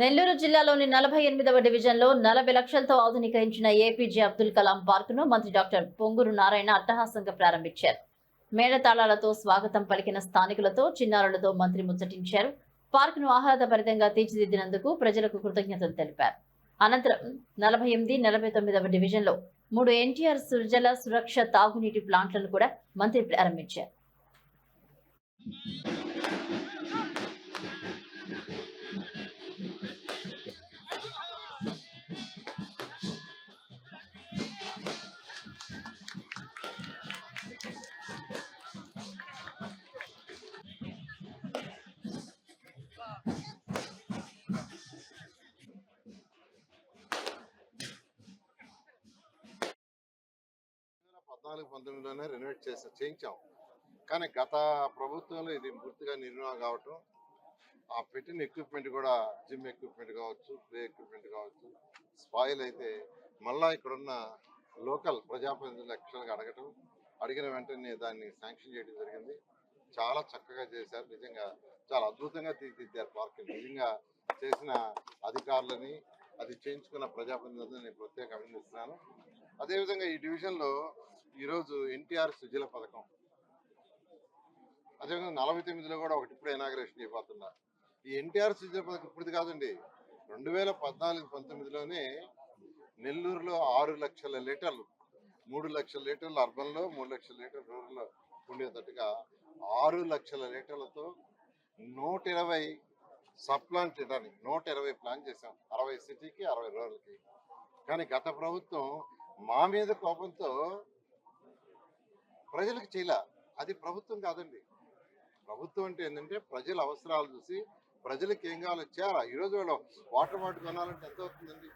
నెల్లూరు జిల్లాలోని నలభై ఎనిమిదవ డివిజన్లో నలభై లక్షలతో ఆధునీకరించిన ఏపీజే అబ్దుల్ కలాం పార్కును మంత్రి డాక్టర్ పొంగూరు నారాయణ అట్టహాసంగా ప్రారంభించారు. మేళతాళాలతో స్వాగతం పలికిన స్థానికులతో చిన్నారులతో మంత్రి ముచ్చటించారు. పార్కును ఆహ్లాదభరితంగా తీర్చిదిద్దినందుకు ప్రజలకు కృతజ్ఞతలు తెలిపారు. అనంతరం నలభై ఎనిమిది నలభై తొమ్మిదవ డివిజన్లో మూడు ఎన్టీఆర్ సుజల సురక్ష తాగునీటి ప్లాంట్లను కూడా మంత్రి ప్రారంభించారు. పద్నాలుగు పంతొమ్మిదిలోనే రెనోవేట్ చేసి చేయించాం. కానీ గత ప్రభుత్వంలో ఇది పూర్తిగా నిర్మాణం కావటం ఆ పెట్టిన ఎక్విప్మెంట్ కూడా జిమ్ ఎక్విప్మెంట్ కావచ్చు ప్లే ఎక్విప్మెంట్ కావచ్చు స్పాయిల్ అయితే మళ్ళా ఇక్కడున్న లోకల్ ప్రజాప్రతినిధులు లక్షలుగా అడగటం అడిగిన వెంటనే దాన్ని శాంక్షన్ చేయడం జరిగింది. చాలా చక్కగా చేశారు. నిజంగా చాలా అద్భుతంగా తీర్చిదిద్దారు పార్క్ నిజంగా చేసిన అధికారులని అది చేయించుకున్న ప్రజాప్రతినిధులని నేను ప్రత్యేక అభినందిస్తున్నాను. అదేవిధంగా ఈ డివిజన్లో ఈరోజు ఎన్టీఆర్ సుజల పథకం. అదేవిధంగా నలభై తొమ్మిదిలో కూడా ఒకటి ఇప్పుడు ఇనాగ్రేషన్ చేయబోతున్నా ఈ ఎన్టీఆర్ సుజల పథకం ఇప్పుడు కాదండి. రెండు వేల పద్నాలుగు పంతొమ్మిదిలోనే నెల్లూరులో ఆరు లక్షల లీటర్లు మూడు లక్షల లీటర్లు అర్బన్లో మూడు లక్షల లీటర్లు రూరల్లో ఉండేటట్టుగా ఆరు లక్షల లీటర్లతో నూట ఇరవై సబ్ ప్లాంట్ చేయడానికి నూట ఇరవై ప్లాన్ చేశాం. అరవై సిటీకి అరవై రూరల్కి. కానీ గత ప్రభుత్వం మా మీద కోపంతో ప్రజలకు చేయలే. అది ప్రభుత్వం కాదండి. ప్రభుత్వం అంటే ఏంటంటే ప్రజల అవసరాలు చూసి ప్రజలకు ఏం కావాలో చేయాలా. ఈరోజు వాళ్ళు వాటర్ బాటిల్ కొనాలంటే ఎంత అవుతుందండి